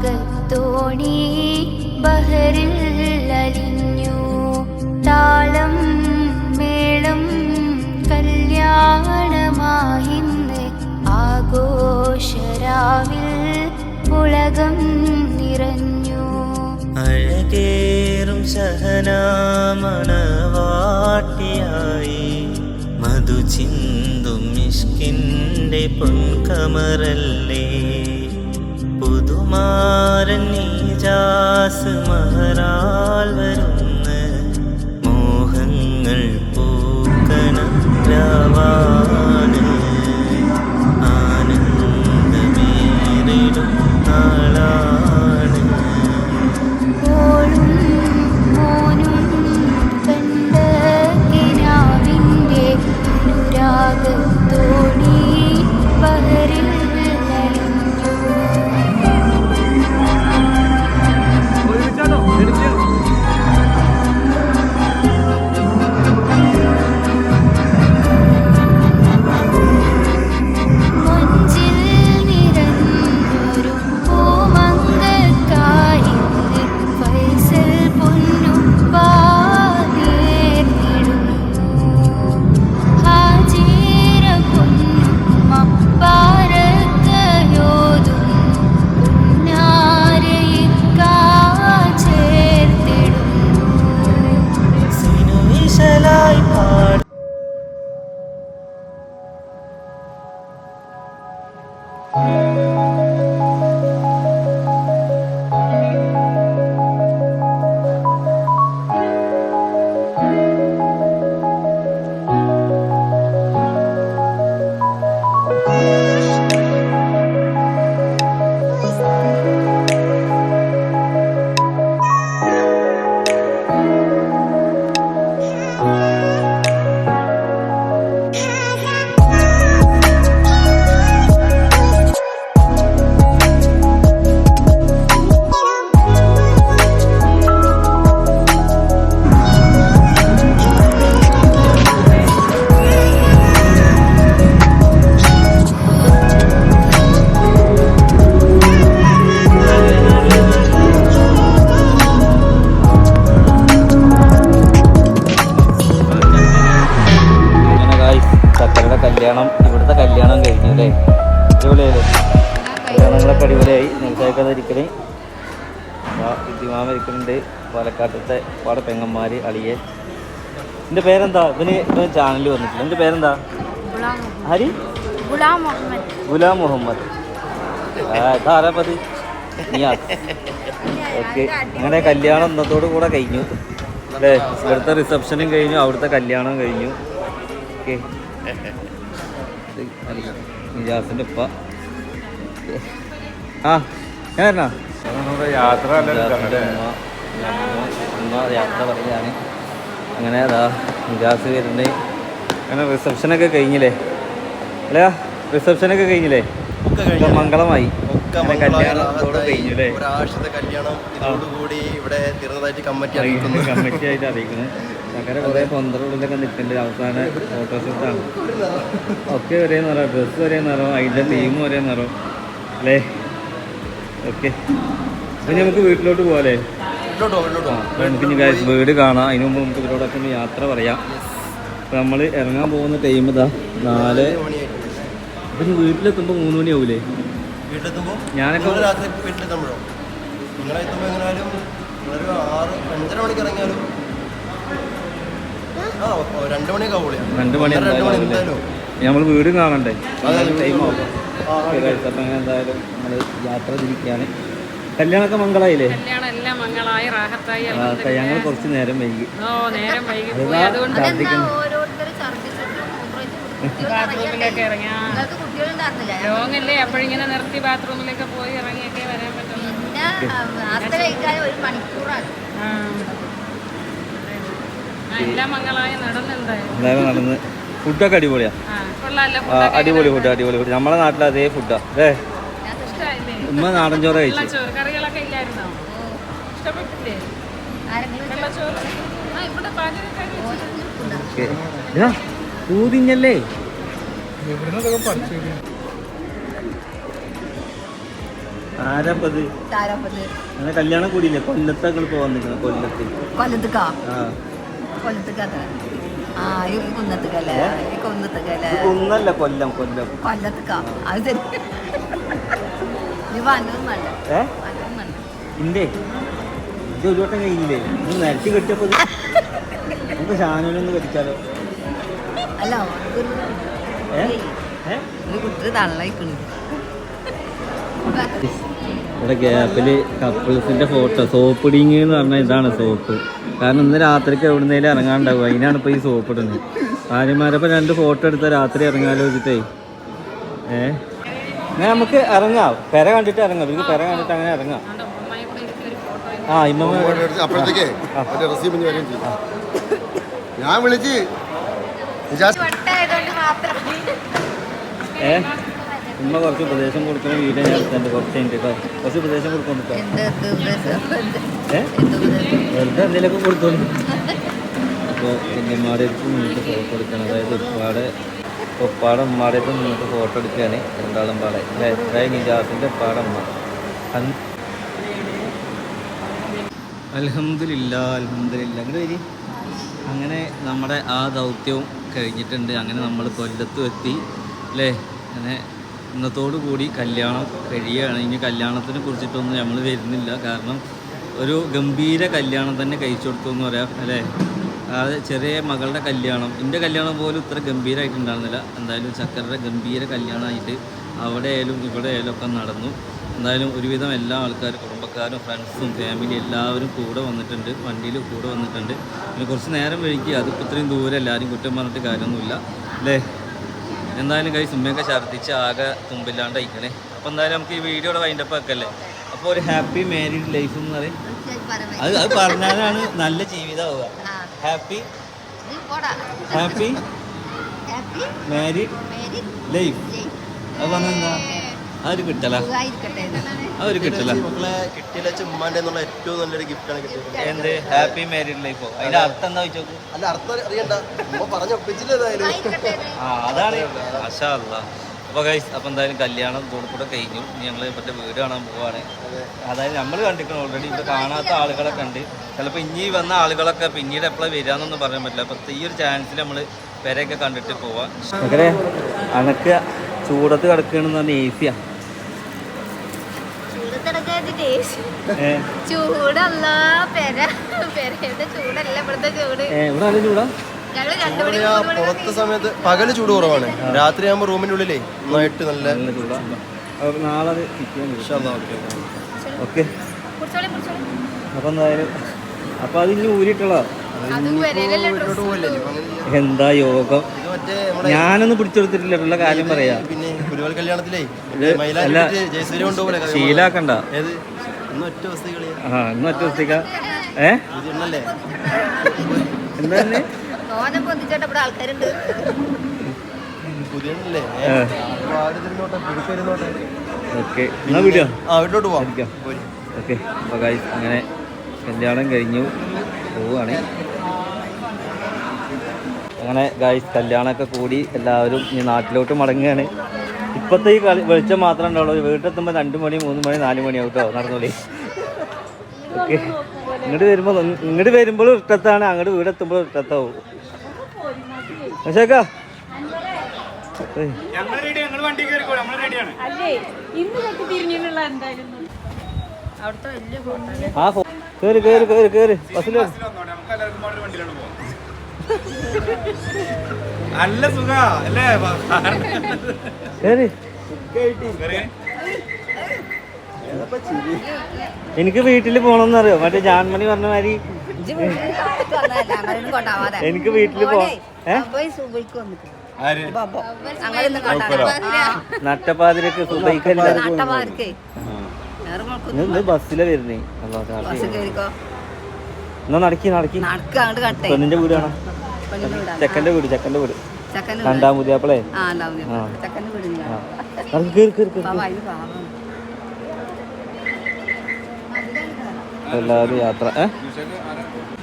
അനുരാഗത്തോണി ബഹറിൽ അലിഞ്ഞു. താളം മേളം കല്യാണമായിന്ന് ആഘോഷരാവിൽ പുളകം നിറഞ്ഞു. അഴകേറും സഹനാമണവാട്ടിയായി. മധുചിന്തും മിഷ്കിന്റെ പൊൻകമറല്ലേ. പുതുമാരൻ നീജാസ് മഹരാൽ വരുന്ന മോഹങ്ങൾ പൂക്കണം രാവാണ് അങ്ങനെ കല്യാണം ഇവിടുത്തെ കല്യാണം കഴിഞ്ഞു അല്ലേ അടിപൊളിയല്ലേ കല്യാണങ്ങളൊക്കെ അടിപൊളിയായി. നിങ്ങൾക്കൊക്കെ ഇരിക്കണേ. വിദ്യമാമ ഇരിക്കുന്നുണ്ട് പാലക്കാട്ടത്തെ പാടെ പെങ്ങന്മാർ അളിയെ എന്റെ പേരെന്താ? ഇവന് ഇവന് ചാനലിൽ വന്നിട്ടില്ല. എന്റെ പേരെന്താ? ഹരി ഗുലാം മുഹമ്മദ്. മുഹമ്മദ് അങ്ങനെ കല്യാണം ഇന്നത്തോടു കൂടെ കഴിഞ്ഞു. അല്ലേ? ഇവിടുത്തെ റിസപ്ഷനും കഴിഞ്ഞു. അവിടുത്തെ കല്യാണം കഴിഞ്ഞു. ഓക്കെ. നിജാസിന്റെ ഉപ്പ. ആ ഞാനാ യാത്ര യാത്ര പറയാണ്. അങ്ങനെ അതാ നിജാസ് വരുന്നുണ്ട്. അങ്ങനെ റിസപ്ഷനൊക്കെ കഴിഞ്ഞില്ലേ? അല്ലേ റിസപ്ഷനൊക്കെ കഴിഞ്ഞില്ലേ? ഒക്കെ മംഗളമായി. ഒരാഴ്ചത്തെ കല്യാണം ഇതോടുകൂടി ഇവിടെ തീർന്നതായിട്ട് കമ്മിറ്റി അറിയിക്കുന്നു. കമ്മിറ്റി ആയിട്ട് അറിയിക്കുന്നു. അങ്ങനെ കുറേ പന്ത്രണ്ടിലൊക്കെ നിൽക്കുന്നുണ്ട് അവസാന ഫോട്ടോഷൂട്ടാണ് ഒക്കെ ഒരേ നിറം ഡ്രസ്സ് ഒരേ നിറം അതിന്റെ തീമും ഒരേ നിറം. അല്ലേ? ഓക്കെ. അപ്പം നമുക്ക് വീട്ടിലോട്ട് പോകാല്ലേ നമുക്ക് guys വീട് കാണാം. അതിനു മുമ്പ് നമുക്ക് ഇവരോടൊക്കെ ഒന്ന് യാത്ര പറയാം. അപ്പം നമ്മൾ ഇറങ്ങാൻ പോകുന്ന ടൈം ഇതാ നാല്. അപ്പം ഇനി വീട്ടിലെത്തുമ്പോൾ മൂന്ന് മണിയാവൂലേ? വീട്ടിലെത്തുമ്പോൾ ഞാനൊക്കെ വീട്ടിലെത്തുമ്പോഴോ നിങ്ങളെത്തുമ്പോൾ എങ്ങനെയാലും ഒരു ആറ് അഞ്ചര മണിക്ക് ഇറങ്ങിയാലും രണ്ട് മണി എന്തായാലും നമ്മൾ വീട് കാണണ്ടേ? അതെ, ടൈം ആവും. ആ, ആ, അങ്ങനെ എന്തായാലും നമ്മൾ യാത്ര തിരിക്കുകയാണ് കല്യാണമൊക്കെ മംഗളായില്ലേ? കല്യാണം എല്ലാം മംഗളായി ഞങ്ങൾ കുറച്ച് നേരം വൈകി. ബാത്റൂമിലേക്ക് ഇറങ്ങി. ലോങ്ങല്ലേ അപ്പോഴിങ്ങനെ നിർത്തി ബാത്റൂമിലേക്ക് പോയി ഇറങ്ങിയൊക്കെ വരാൻ പറ്റുള്ളൂ പിന്നെ വാർത്ത കഴിക്കാൻ ഒരു മണിക്കൂറാണ് ആ. ആ, എല്ലാം മംഗളായി നടന്നെന്തായാലും എന്തായാലും നടന്ന്. ഫുഡൊക്കെ അടിപൊളിയാ. അടിപൊളി ഫുഡ് അടിപൊളി ഫുഡ്. നമ്മളെ നാട്ടിൽ അതേ ഫുഡാ. അല്ലേ ഉമ്മ നാടൻ ചോറ് കഴിച്ചു ഊതിഞ്ഞല്ലേ? കല്യാണം കൂടിയില്ലേ? കൊല്ലത്തൊക്കെ പോവാൻ നിൽക്കുന്നത് കൊല്ലത്ത്. കൊല്ലത്തുക്കാ? ആ കൊല്ലത്തുക്കാത്ത ആ ഈ കുന്നത്തുക്കല്ലേ ഈ കുന്നത്തുക്കല്ലേ ഇത് കൊല്ലം കൊല്ലം. കൊല്ലത്തുക്കാ. അത് ശരി. ഇല്ലേ? ഇത് ഒരു വട്ടം കഴിഞ്ഞില്ലേ? ഇത് നിരത്തി കെട്ടിയപ്പോ നമുക്ക് ഷാനുവിനൊന്ന് കടിച്ചാലോ അല്ല ഇവിടെ ഗ്യാപ്പിൽ കപ്പിൾസിന്റെ ഫോട്ടോ സോപ്പ് ഇടിങ്ങ് എന്ന് പറഞ്ഞാൽ ഇതാണ് സോപ്പ്. കാരണം ഇന്ന് രാത്രിക്ക് എവിടുന്നേലും ഇറങ്ങാണ്ടാവും അതിനാണ് ഇപ്പൊ ഈ സോപ്പ് ഇടുന്നത്. ഭാര്യമാരപ്പോൾ രണ്ട് ഫോട്ടോ എടുത്താൽ രാത്രി ഇറങ്ങാലോ വെച്ചിട്ടേ ഏ നമുക്ക് ഇറങ്ങാം. പെര കണ്ടിട്ട് ഇറങ്ങാം. ഇത് പെര കണ്ടിട്ട് അങ്ങനെ ഇറങ്ങാം. ആ ഇമ്മ അപ്പോഴത്തേക്ക് ഞാൻ വിളിച്ച് ഏ? ഉമ്മ കുറച്ച് ഉപദേശം കൊടുക്കുന്ന വീഡിയോ ഞാൻ കുറച്ച് കഴിഞ്ഞിട്ട് കേട്ടോ കുറച്ച് ഉപദേശം? ഉദ്ദേശം വെറുതെ എന്തെങ്കിലുമൊക്കെ കൊടുത്തോളൂ. അപ്പോൾ കുഞ്ഞന്മാരുടെ അടുത്ത് നിന്നിട്ട് ഫോട്ടോ എടുക്കണം. അതായത് ഉപ്പാടെ ഉപ്പാടെ ഉമ്മാടെ അടുത്ത് നിന്നിട്ട് ഫോട്ടോ എടുക്കുകയാണ് രണ്ടാളും പാടെ. അല്ലേ? അതായത് നിജാസിന്റെ ഉപ്പാടെ ഉമ്മ. അലഹമില്ല അലഹമില്ല അങ്ങനെ വരി. അങ്ങനെ നമ്മുടെ ആ ദൗത്യവും കഴിഞ്ഞിട്ടുണ്ട്. അങ്ങനെ നമ്മൾ കൊല്ലത്തും എത്തി. അല്ലേ? അങ്ങനെ ഇന്നത്തോടു കൂടി കല്യാണം കഴിയുകയാണ്. ഇനി കല്യാണത്തിനെ കുറിച്ചിട്ടൊന്നും നമ്മൾ വരുന്നില്ല. കാരണം ഒരു ഗംഭീര കല്യാണം തന്നെ കഴിച്ചു കൊടുത്തു എന്ന് പറയാം അല്ലേ? അതായത് ചെറിയ മകളുടെ കല്യാണം. എന്റെ കല്യാണം പോലും ഇത്ര ഗംഭീരമായിട്ടുണ്ടായിരുന്നില്ല എന്തായാലും ചക്കരയുടെ ഗംഭീര കല്യാണമായിട്ട് അവിടെ ആയാലും ഇവിടെ ആയാലും ഒക്കെ നടന്നു. എന്തായാലും ഒരുവിധം എല്ലാ ആൾക്കാരും കുടുംബക്കാരും ഫ്രണ്ട്സും ഫാമിലി എല്ലാവരും കൂടെ വന്നിട്ടുണ്ട്. വണ്ടിയിൽ കൂടെ വന്നിട്ടുണ്ട്. പിന്നെ കുറച്ച് നേരം കഴിക്കുക അതിപ്പോൾ ഇത്രയും ദൂരം എല്ലാവരും കുറ്റം പറഞ്ഞിട്ട് കാര്യമൊന്നുമില്ല അല്ലേ? എന്തായാലും കൈ സുമ്മയൊക്കെ ഛർദ്ദിച്ച് ആകെ തുമ്പില്ലാണ്ട് അയക്കണേ അപ്പോൾ എന്തായാലും നമുക്ക് ഈ വീഡിയോയുടെ വൈൻഡപ്പ് ആക്കല്ലേ? അപ്പോൾ ഒരു ഹാപ്പി മാരീഡ് ലൈഫ് എന്ന് പറയും. അത് അത് പറഞ്ഞാലാണ് നല്ല ജീവിതമാവുക ആവുക happy happy married marry life അത് പറഞ്ഞെന്താ അതൊരു കിട്ടല? അതൊരു കിട്ടല? മക്കളെ കിട്ടിയില്ല ചുമ്മാന്റെ എന്നുള്ള ഏറ്റവും നല്ലൊരു ഗിഫ്റ്റാണ് കിട്ടിയത്. എന്ത്? ഹാപ്പി മാരീഡ് ലൈഫോ അതിന്റെ അർത്ഥം എന്താ വെച്ചോക്ക് അല്ല അർത്ഥം അറിയണ്ട. ഉമ്മ പറഞ്ഞ ഒപ്പിച്ചില്ല ഏതായാലും? ആ അതാണ്. മാഷാ അല്ലാ അപ്പോൾ ഗൈസ് അപ്പോൾ എന്തായാലും കല്യാണം കൂടെ കഴിഞ്ഞു. ഞങ്ങൾ മറ്റേ വീട് കാണാൻ പോവാണ്. അതായത് നമ്മൾ കണ്ടിരിക്കണം ഓൾറെഡി ഇവിടെ കാണാത്ത ആളുകളൊക്കെ ഉണ്ട് ചിലപ്പോൾ ഇനി വന്ന ആളുകളൊക്കെ പിന്നീട് എപ്പോഴാണ് വരാമെന്നൊന്നും പറയാൻ പറ്റില്ല. അപ്പോൾ ഈ ഒരു ചാൻസിൽ നമ്മൾ പെരയൊക്കെ കണ്ടിട്ട് പോവാം. അനക്ക് ചൂടത്ത് കിടക്കണെന്ന് പറഞ്ഞാൽ ചൂടത്തിടക്കാതിട്ട് ചൂടല്ല പെര പെരയുടെ ചൂടല്ല ഇവിടുത്തെ ചൂട്. ഇവിടെ നല്ല ചൂടാ? പുറത്തെ സമയത്ത് പകൽ ചൂട് കുറവാണ്. രാത്രി ആകുമ്പോ റൂമിന്റെ ഉള്ളിലേ നന്നായിട്ട് നല്ല നാളെ അത് ഓക്കേ, അപ്പോൾ എന്തായാലും അത് അതും അങ്ങനെ ചെയ്യാം. എന്താ യോഗം? ഞാനൊന്നും പിടിച്ചെടുത്തിട്ടില്ല കാര്യം പറയാ. പിന്നെ കല്യാണത്തിലേ മൈലാഞ്ചി കൊണ്ടുപോലെ ശീലാക്കണ്ട ഏത്? ഇന്ന് ഒറ്റ കളിയാ. ആ ഇന്ന് ഒറ്റ ദിവസത്തേക്ക? ഏ? എന്താ ഓക്കെ എന്നാ ആ വീട്ടിലോട്ട് പോവാം. ഇരിക്കാം. ഓക്കെ അപ്പോൾ ഗൈസ് അങ്ങനെ കല്യാണം കഴിഞ്ഞു പോവുകയാണ്. അങ്ങനെ ഗൈസ് കല്യാണമൊക്കെ കൂടി എല്ലാവരും ഈ നാട്ടിലോട്ട് മടങ്ങുകയാണ്. ഇപ്പോഴത്തെ ഈ കളി വെളിച്ചം മാത്രമേ ഉണ്ടാവുള്ളൂ. വീട്ടിലെത്തുമ്പോൾ രണ്ട് മണി മൂന്ന് മണി നാല് മണിയാവും കേട്ടോ നടന്നോളി. ഓക്കെ. ഇങ്ങോട്ട് വരുമ്പോൾ ഇങ്ങോട്ട് വരുമ്പോൾ ഇഷ്ടത്താണ്. അങ്ങോട്ട് വീടെത്തുമ്പോൾ ഇഷ്ടത്താവും. പക്ഷേക്കാ ആ? ബസ്സിൽ നല്ല സുഖ. അല്ലേ? എനിക്ക് വീട്ടിൽ പോകണമെന്നറിയോ മറ്റേ ജാൻമണി പറഞ്ഞ മാതിരി. എനിക്ക് വീട്ടിൽ പോ ഏ? ആര്? നട്ടപ്പാതിരക്ക് സുബൈക്കല്ല ബസ്സിലെ വരുന്നേ. എന്നാ നടക്കി നടക്കി. നടക്ക അങ്ങോട്ട് കട്ടെ. പെണ്ണിന്റെ വീടാണ്. ചെക്കന്റെ വീട് ചെക്കന്റെ വീട്. രണ്ടാം പുതിയാപ്പിളേ? എല്ലാവരും യാത്ര.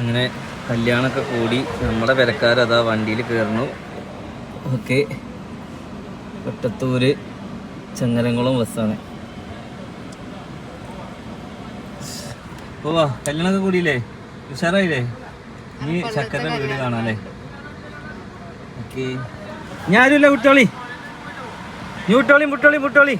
അങ്ങനെ കല്യാണമൊക്കെ കൂടി നമ്മുടെ വിലക്കാരതാ വണ്ടിയിൽ കയറുന്നു. ഓക്കെ. വെട്ടത്തൂര് ചങ്ങരംകുളം ബസ്സാണ് ഓ കല്യാണമൊക്കെ കൂടിയില്ലേ? ഉഷാറായില്ലേ? നീ ചക്കര വീട് കാണാല്ലേ ഓക്കെ ഞാരുമില്ല കുട്ടോളി ഞൂട്ടോളി മുട്ടോളി മുട്ടോളി